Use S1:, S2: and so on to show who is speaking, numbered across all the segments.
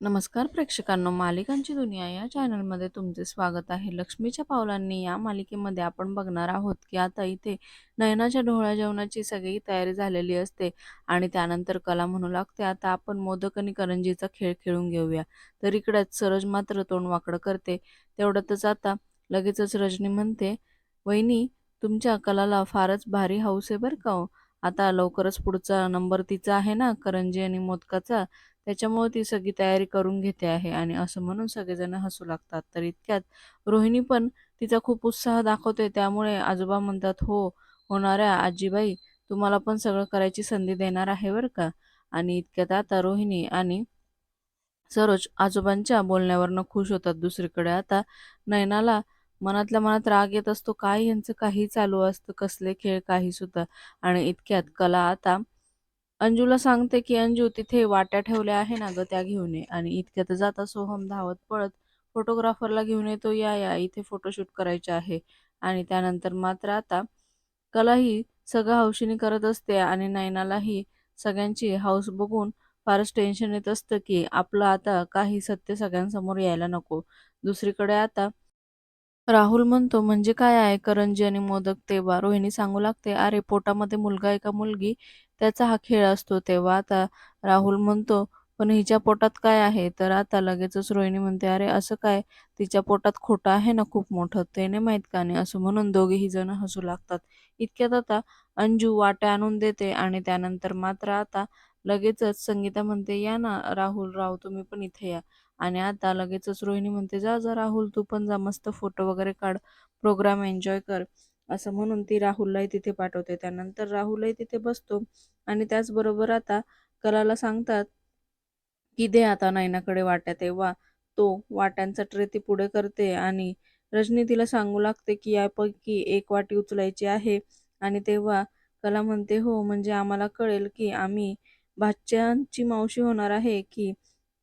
S1: नमस्कार प्रेक्षकांनो मालिकांची दुनिया या चॅनलमध्ये तुमचे स्वागत आहे. लक्ष्मीच्या पावलांनी या मालिकेमध्ये आपण बघणार आहोत की आता इथे नयनाच्या ढोळ्या जेवणाची सगळी तयारी झालेली असते आणि त्यानंतर कला म्हणू लागते. आता आपण मोदक आणि करंजीचा खेळ खेळून घेऊया. तर इकडेच सरोज मात्र तोंड वाकडं करते. तेवढ्यातच आता लगेचच रजनी म्हणते वहिनी तुमच्या कलाला फारच भारी हौस आहे बरं का हो. आता लवकरच पुढचा नंबर तिचा आहे ना करंजी आणि मोदकाचा. त्याच्यामुळे ती सगळी तयारी करून घेते आहे आणि असं म्हणून सगळेजण हसू लागतात. तर इतक्यात रोहिणी पण तिचा खूप उत्साह दाखवते. त्यामुळे आजोबा म्हणतात हो होणाऱ्या आजीबाई. तुम्हाला पण सगळं करायची संधी देणार आहे बरं का? आणि इतक्यात आता रोहिणी आणि सरोज आजोबांच्या बोलण्यावरनं खुश होतात दुसरीकडे. आता नयनाला मनातल्या मनात राग येत असतो. काय यांचं काही चालू असतं? कसले खेळ? काही सुद्धा. आणि इतक्यात कला आता अंजूला सांगते की अंजू तिथे वाट्या ठेवल्या आहे ना ग त्या घेऊन ये. आणि इतक्यात जाता सोहम धावत पळत फोटोग्राफरला घेऊन येतो या या इथे फोटोशूट करायचे आहे. आणि त्यानंतर मात्र आता कला ही सगळं हौशीने करत असते आणि नैनालाही सगळ्यांची हौस बघून फारच टेन्शन येत असतं की आपलं आता काही सत्य सगळ्यांसमोर यायला नको. दुसरीकडे आता राहुल म्हणतो म्हणजे काय आहे? करंजी आणि मोदक तेव्हा रोहिणी सांगू लागते. अरे पोटामध्ये मुलगा आहे का मुलगी त्याचा हा खेळ असतो तेव्हा आता राहुल म्हणतो पण हिच्या पोटात काय आहे? तर आता लगेचच रोहिणी म्हणते अरे असं काय? तिच्या पोटात खोटं आहे ना खूप मोठं? ते नाही माहीत का नाही? असं म्हणून दोघेही जण हसू लागतात. इतक्यात आता अंजू वाट्या आणून देते आणि त्यानंतर मात्र आता लगेचच संगीता म्हणते या ना राहुल राव तुम्ही पण इथे या. आणि आता लगेचच रोहिणी म्हणते जा जा राहुल तू पण जा मस्त फोटो वगैरे काढ प्रोग्राम एन्जॉय कर. असं म्हणून ती राहुललाही तिथे पाठवते. त्यानंतर राहुलही तिथे बसतो. आणि त्याचबरोबर आता कलाला सांगतात की दे आता नैनाकडे वाट्या. तेव्हा तो वाट्यांचा ट्रे ती पुढे करते आणि रजनी तिला सांगू लागते की यापैकी एक वाटी उचलायची आहे. आणि तेव्हा कला म्हणते हो म्हणजे आम्हाला कळेल की आम्ही भाच्यांची मावशी होणार आहे की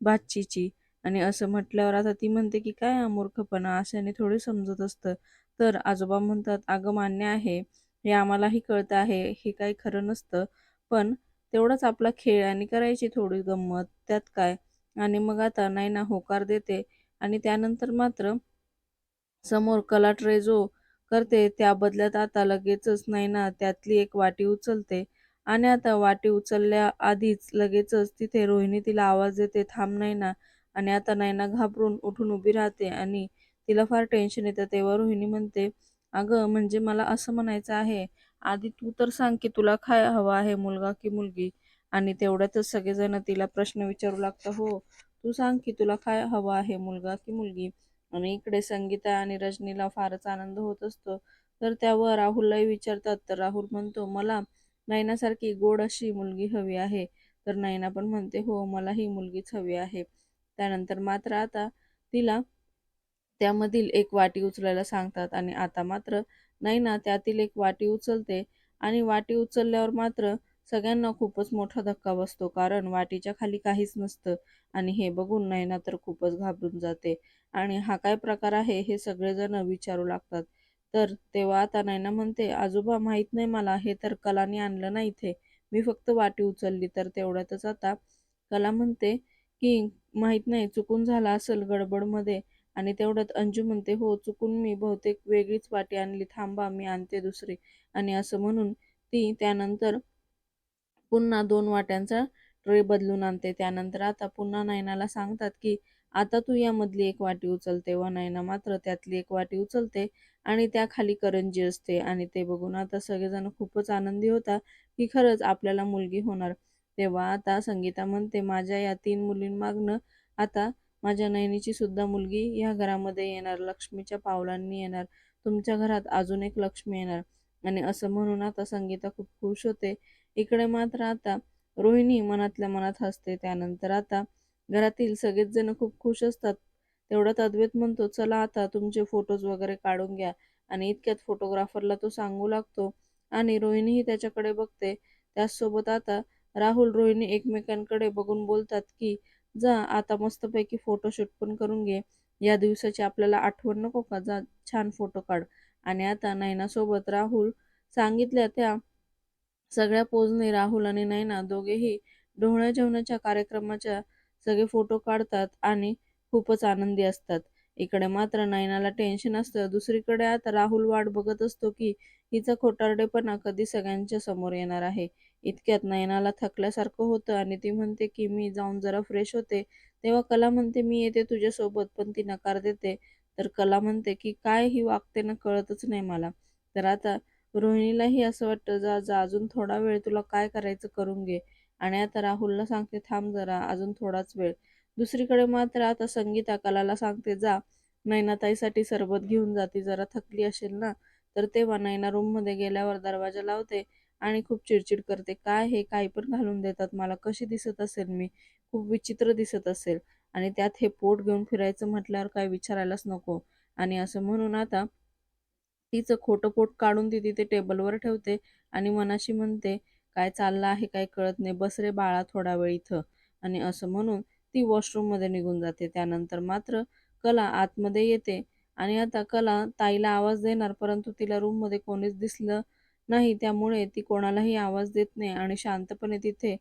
S1: भाचीची आणि असं म्हटल्यावर आता ती म्हणते की काय अमूर्खपणा मूर्खपणा अशाने थोडी समजत असतं. तर आजोबा म्हणतात अगं मान्य आहे. हे आम्हालाही कळतं आहे. हे काही खरं नसतं. पण तेवढाच आपला खेळ आणि करायची थोडी गंमत. त्यात काय? आणि मग आता नाही ना होकार देते. आणि त्यानंतर मात्र समोर कला ट्रे जो करते. त्या बदल्यात आता लगेचच नाही ना त्यातली एक वाटी उचलते. आणि आता वाटी उचलल्या आधीच लगेचच तिथे रोहिणी तिला आवाज देते थांब नाही ना. आणि आता नायना घाबरून उठून उभी राहते. आणि तिला फार टेन्शन येतं. तेव्हा रोहिणी म्हणते अगं म्हणजे मला असं म्हणायचं आहे आधी तू तर सांग की तुला काय हवं आहे मुलगा की मुलगी? आणि तेवढ्यातच सगळेजण तिला प्रश्न विचारू लागतं हो तू सांग की तुला काय हवं आहे मुलगा की मुलगी? आणि इकडे संगीता आणि रजनीला फारच आनंद होत असतो. तर त्यावर राहुललाही विचारतात. तर राहुल म्हणतो मला नयनासारखी गोड अशी मुलगी हवी आहे. तर नयना पण म्हणते हो मला ही मुलगीच हवी आहे. त्यानंतर मात्र आता तिला त्यामधील एक वाटी उचलायला सांगतात आणि आता मात्र नयना त्यातील एक वाटी उचलते आणि वाटी उचलल्यावर मात्र सगळ्यांना खूपच मोठा धक्का बसतो कारण वाटीच्या खाली काहीच नसतं आणि हे बघून नयना तर खूपच घाबरून जाते. आणि हा काय प्रकार आहे हे सगळेजण विचारू लागतात. तर तेव्हा आता नयना म्हणते आजोबा माहीत नाही मला हे तर कलाने आणलं नाही इथे. मी फक्त वाटी उचलली. तर तेवढ्यातच आता कला म्हणते की माहीत नाही चुकून झाला असेल गडबडमध्ये. आणि तेवढ्यात अंजू म्हणते हो चुकून मी बहुतेक वेगळीच वाटी आणली. थांबा मी आणते दुसरी. आणि असं म्हणून ती त्यानंतर पुन्हा दोन वाट्यांचा ट्रे बदलून आणते. त्यानंतर आता पुन्हा नयनाला सांगतात की आता तू यामधली एक वाटी उचल तेव्हा नयना मात्र त्यातली एक वाटी उचलते आणि त्या खाली करंजी असते. आणि ते बघून आता सगळेजण खूपच आनंदी होता की खरंच आपल्याला मुलगी होणार. तेव्हा आता संगीता म्हणते माझ्या या तीन मुलींमागनं आता माझ्या नयनीची सुद्धा मुलगी या घरामध्ये येणार लक्ष्मीच्या पावलांनी येणार तुमच्या घरात अजून एक लक्ष्मी येणार. आणि असं म्हणून आता संगीता खूप खुश होते. इकडे मात्र आता रोहिणी मनातल्या मनात हसते. त्यानंतर आता घरातील सगळेच जण खूप खुश असतात. तेवढ्यात अद्वैत म्हणतो चला आता तुमचे फोटोज वगैरे काढून घ्या. आणि इतक्यात फोटोग्राफरला तो सांगू लागतो. आणि रोहिणीही त्याच्याकडे बघते. त्याचसोबत आता राहुल रोहिणी एकमेकांकडे बघून बोलतात की जा आता मस्तपैकी फोटोशूट पण करून घे. या दिवसाची आपल्याला आठवण नको का? जा छान फोटो काढ. आणि आता नैनासोबत राहुल सांगितल्या त्या सगळ्या पोजने राहुल आणि नैना दोघेही डोहळ्या जेवणाच्या कार्यक्रमाच्या सगळे फोटो काढतात आणि खूपच आनंदी असतात. इकडे मात्र नैनाला टेन्शन असतं. दुसरीकडे आता राहुल वाट बघत असतो की हिचा खोटारडेपणा कधी सगळ्यांच्या समोर येणार आहे. इतक्यात नयनाला थकल्यासारखं होतं आणि ती म्हणते की मी जाऊन जरा फ्रेश होते. तेव्हा कला म्हणते मी येते तुझ्यासोबत पण ती नकार देते. तर कला म्हणते की काय ही वागते ना कळतच नाही मला. तर आता रोहिणीलाही असं वाटतं जा जा अजून थोडा वेळ तुला काय करायचं करून घे. आणि आता राहुलला सांगते थांब जरा अजून थोडाच वेळ. दुसरीकडे मात्र आता संगीता कलाला सांगते जा नैनाताईसाठी सरबत घेऊन जाते जरा थकली असेल ना? तर तेव्हा नैना रूममध्ये गेल्यावर दरवाजा लावते आणि खूप चिडचिड करते. काय हे? काही पण घालून देतात मला. कशी दिसत असेल मी? खूप विचित्र दिसत असेल. आणि त्यात हे पोट घेऊन फिरायचं म्हटल्यावर काय विचारायलाच नको. आणि असं म्हणून आता तिचं खोटं पोट काढून ती तिथे टेबलवर ठेवते आणि मनाशी म्हणते काय चाललं आहे? काय कळत नाही. बस रे बाळा थोडा वेळ इथं. आणि असं म्हणून ती वॉशरूममध्ये निघून जाते. त्यानंतर मात्र कला आतमध्ये येते आणि आता कला ताईला आवाज देणार परंतु तिला रूममध्ये कोणीच दिसलं नाही त्यामुळे ती कोणालाही आवाज देत नाही आणि शांतपणे तिथे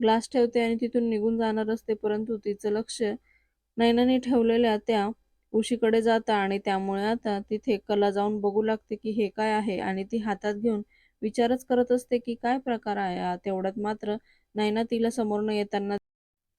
S1: ग्लास ठेवते आणि तिथून निघून जाणार असते परंतु तिचं लक्ष नैनाने ठेवलेल्या त्या उशीकडे जातं आणि त्यामुळे आता तिथे कला जाऊन बघू लागते की हे काय आहे आणि ती हातात घेऊन विचारच करत असते की काय प्रकार आहे. तेवढ्यात मात्र नैना तिला समोरनं येताना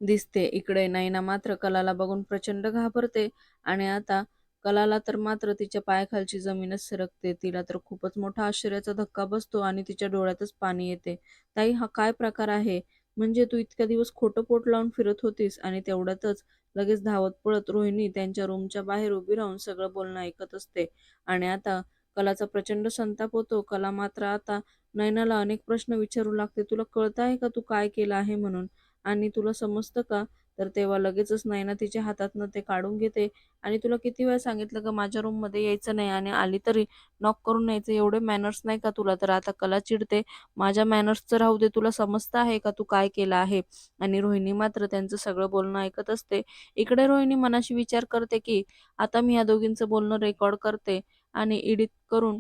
S1: दिसते. इकडे नैना मात्र कलाला बघून प्रचंड घाबरते आणि आता कलाला तर मात्र तिच्या पायाखालची जमीनच सरकते. तिला तर खूपच मोठा आश्चर्याचा धक्का बसतो आणि तिच्या डोळ्यातच पाणी येते. ताई हा काय प्रकार आहे? म्हणजे तू इतक्या दिवस खोटं पोट लावून फिरत होतीस आणि तेवढ्यातच लगेच धावत पळत रोहिणी त्यांच्या रूमच्या बाहेर उभी राहून सगळं बोलणं ऐकत असते. आणि आता कलाचा प्रचंड संताप होतो. कला मात्र आता नयनाला अनेक प्रश्न विचारू लागते. तुला कळत आहे का तू काय केलं आहे म्हणून? आणि तुला समजतं का तर तेव्हा लगेचच नयना तिच्या हातातनं ते काढून घेते. आणि तुला किती वेळा सांगितलं का माझ्या रूममध्ये यायचं नाही आणि आली तरी नॉक करून यायचं एवढे मॅनर्स नाही का तुला? तर आता कला चिडते. माझ्या मॅनर्सचं राहू दे तुला समजतं आहे का तू काय केलं आहे? आणि रोहिणी मात्र त्यांचं सगळं बोलणं ऐकत असते. इकडे रोहिणी मनाशी विचार करते की आता मी या दोघींचं बोलणं रेकॉर्ड करते आणि एडिट करून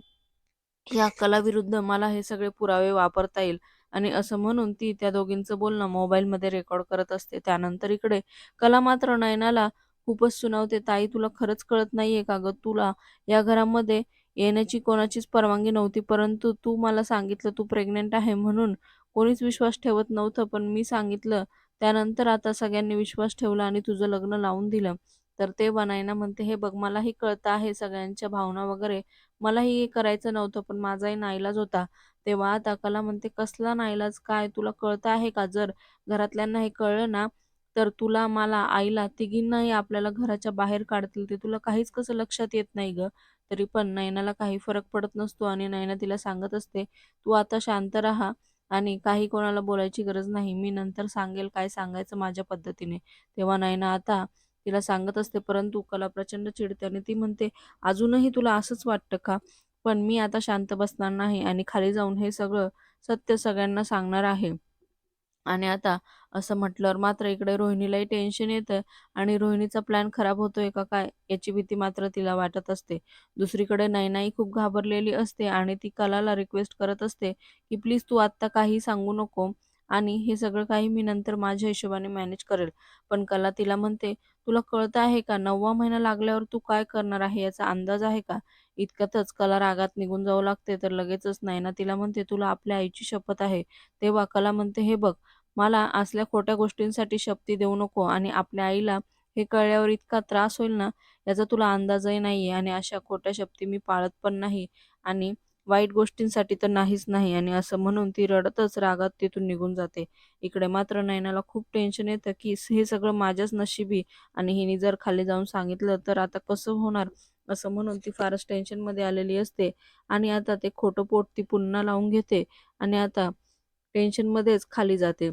S1: या कलाविरुद्ध मला हे सगळे पुरावे वापरता येईल. आणि असं म्हणून ती त्या दोघींचं बोलणं मोबाईलमध्ये रेकॉर्ड करत असते. त्यानंतर इकडे कला मात्र नयनाला खूपच सुनावते. ताई तुला खरंच कळत नाहीये का ग? तुला या घरामध्ये येण्याची कोणाचीच परवानगी नव्हती परंतु तू मला सांगितलं तू प्रेग्नेंट आहे म्हणून कोणीच विश्वास ठेवत नव्हतं पण मी सांगितलं. त्यानंतर आता सगळ्यांनी विश्वास ठेवला आणि तुझं लग्न लावून दिलं. तर ते बनायना म्हणते हे बघ मलाही कळतं आहे सगळ्यांच्या भावना वगैरे. मलाही करायचं नव्हतं पण माझाही नाईलाज होता. तेव्हा आता कला म्हणते कसला नाईलाज? काय? तुला कळतं आहे का? जर घरातल्यांना हे कळलं ना तर तुला मला आईला तिघींनाही आपल्याला घराच्या बाहेर काढतील. ते तुला काहीच कसं लक्षात येत नाही ग. तरी पण नयनाला काही फरक पडत नसतो आणि नयना तिला सांगत असते तू आता शांत राहा आणि काही कोणाला बोलायची गरज नाही. मी नंतर सांगेल काय सांगायचं माझ्या पद्धतीने. तेव्हा नयना आता तिला सांगत असते परंतु कला प्रचंड चिडते. आणि ती म्हणते अजूनही तुला असंच वाटतं का? पण मी आता शांत बसणार नाही आणि खाली जाऊन हे सगळं सत्य सगळ्यांना सांगणार आहे. आणि आता असं म्हटल्यावर मात्र इकडे रोहिणीलाही टेन्शन येतं आणि रोहिणीचा प्लॅन खराब होतोय का काय याची भीती मात्र तिला वाटत असते. दुसरीकडे नैनाई खूप घाबरलेली असते आणि ती कलाला रिक्वेस्ट करत असते की प्लीज तू आत्ता काही सांगू नको. आणि हे सगळं काही मी नंतर माझ्या हिशोबाने मॅनेज करेल. पण कला तिला म्हणते तुला कळतं आहे का? नववा महिना लागल्यावर तू काय करणार आहे? याचा अंदाज आहे का? इतक्यातच कला रागात निघून जाऊ लागते तर लगेचच नाही ना तिला म्हणते तुला आपल्या आईची शपथ आहे. तेव्हा कला म्हणते हे बघ मला असल्या खोट्या गोष्टींसाठी शपथी देऊ नको आणि आपल्या आईला हे कळल्यावर इतका त्रास होईल ना याचा तुला अंदाजही नाहीये आणि अशा खोट्या शपथी मी पाळत पण नाही आणि वाईट गोष्टींसाठी तर नाहीच नाही. आणि असं म्हणून ती रडतच रागात तिथून निघून जाते. इकडे मात्र नयनाला खूप टेन्शन येतं की हे सगळं माझ्याच नशिबी आणि हिने जर खाली जाऊन सांगितलं तर आता कसं होणार? असं म्हणून ती फारच टेन्शनमध्ये आलेली असते. आणि आता ते खोटं पोट ती पुन्हा लावून घेते आणि आता टेन्शनमध्येच खाली जाते.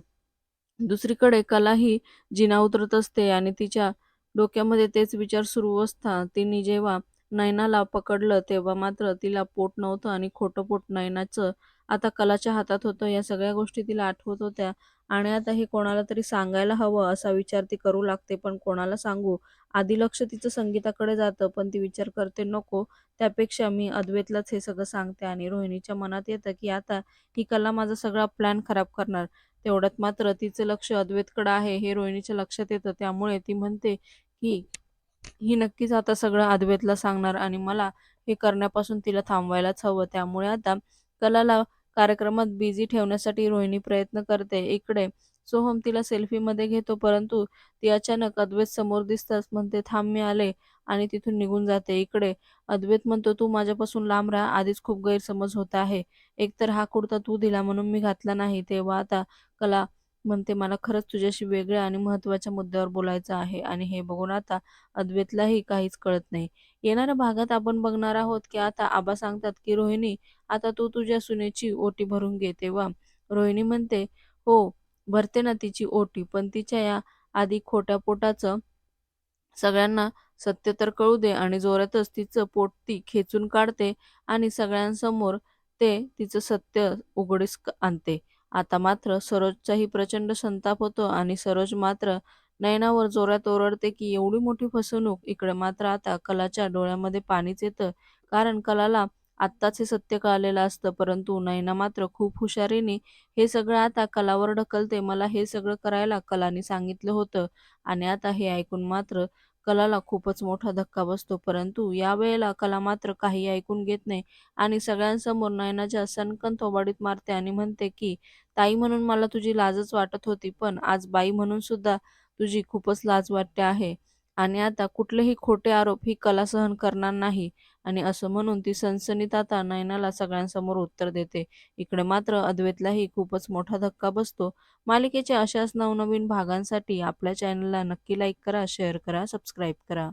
S1: दुसरीकडे कला ही जिना उतरत असते आणि तिच्या डोक्यामध्ये तेच विचार सुरू असता तिने जेव्हा नयनाला पकडलं तेव्हा मात्र तिला पोट नव्हतं आणि खोटं पोट नयनाचं आता कलाच्या हातात होतं. या सगळ्या गोष्टी तिला आठवत होत्या आणि आता हे कोणाला तरी सांगायला हवं असा विचार ती करू लागते. पण कोणाला सांगू? आधी लक्ष तिचं संगीताकडे जातं पण ती विचार करते नको त्यापेक्षा मी अद्वैतलाच हे सगळं सांगते. आणि रोहिणीच्या मनात येतं की आता ही कला माझा सगळा प्लॅन खराब करणार. तेवढ्यात मात्र तिचं लक्ष अद्वैतकडं आहे हे रोहिणीच्या लक्षात येतं. त्यामुळे ती म्हणते की ही नक्कीच आता सगळं अद्वैतला सांगणार आणि मला हे करण्यापासून तिला थांबवायलाच हवं. त्यामुळे आता कलाला कार्यक्रमात बिझी ठेवण्यासाठी रोहिणी प्रयत्न करते. इकडे सोहम तिला सेल्फीमध्ये घेतो परंतु ती अचानक अद्वैत समोर दिसताच म्हणते थांब मी आले. आणि तिथून निघून जाते. इकडे अद्वैत म्हणतो तू माझ्यापासून लांब राहा. आधीच खूप गैरसमज होत आहे. एकतर हा कुर्ता तू दिला म्हणून मी घातला नाही. तेव्हा आता कला म्हणते मला खरंच तुझ्याशी वेगळ्या आणि महत्त्वाच्या मुद्द्यावर बोलायचं आहे आणि हे बघून आता अद्वैतलाही काहीच कळत नाही. येणाऱ्या भागात आपण बघणार आहोत की आता आबा सांगतात की रोहिणी आता तू तुझ्या सुनेची ओटी भरून घे. तेव्हा रोहिणी म्हणते हो भरते ना तिची ओटी पण तिच्या या आधी खोट्या पोटाचं सगळ्यांना सत्य तर कळू दे आणि जोरातच तिचं पोट ती खेचून काढते आणि सगळ्यांसमोर ते तिचं सत्य उघडीस आणते. आता मात्र सरोजचाही प्रचंड संताप होतो आणि सरोज मात्र नयनावर जोरात ओरडते की एवढी मोठी फसवणूक. इकडे मात्र आता कलाच्या डोळ्यामध्ये पाणीच येतं. कारण कलाला आत्ताच हे सत्य कळलेलं असतं. परंतु नयना मात्र खूप हुशारीने हे सगळं आता कलावर ढकलते. मला हे सगळं करायला कलाने सांगितलं होतं आणि आता हे ऐकून मात्र कलाला खूपच मोठा धक्का बसतो. परंतु यावेळेला कला मात्र काही ऐकून घेत नाही आणि सगळ्यांसमोर नयनाच्या सणकन थोबाडीत मारते आणि म्हणते की ताई म्हणून मला तुझी लाजच वाटत होती पण आज बाई म्हणून सुद्धा तुझी खूपच लाज वाटते आहे. आणि आता कुठलेही खोटे आरोप ही कला सहन करणार नाही. आणि असं म्हणून ती सनसनीत आता नयनाला सगळ्यांसमोर उत्तर देते. इकडे मात्र अद्वैतलाही खूपच मोठा धक्का बसतो. मालिकेच्या अशाच नवनवीन भागांसाठी आपल्या चॅनलला नक्की लाईक करा शेअर करा सबस्क्राईब करा.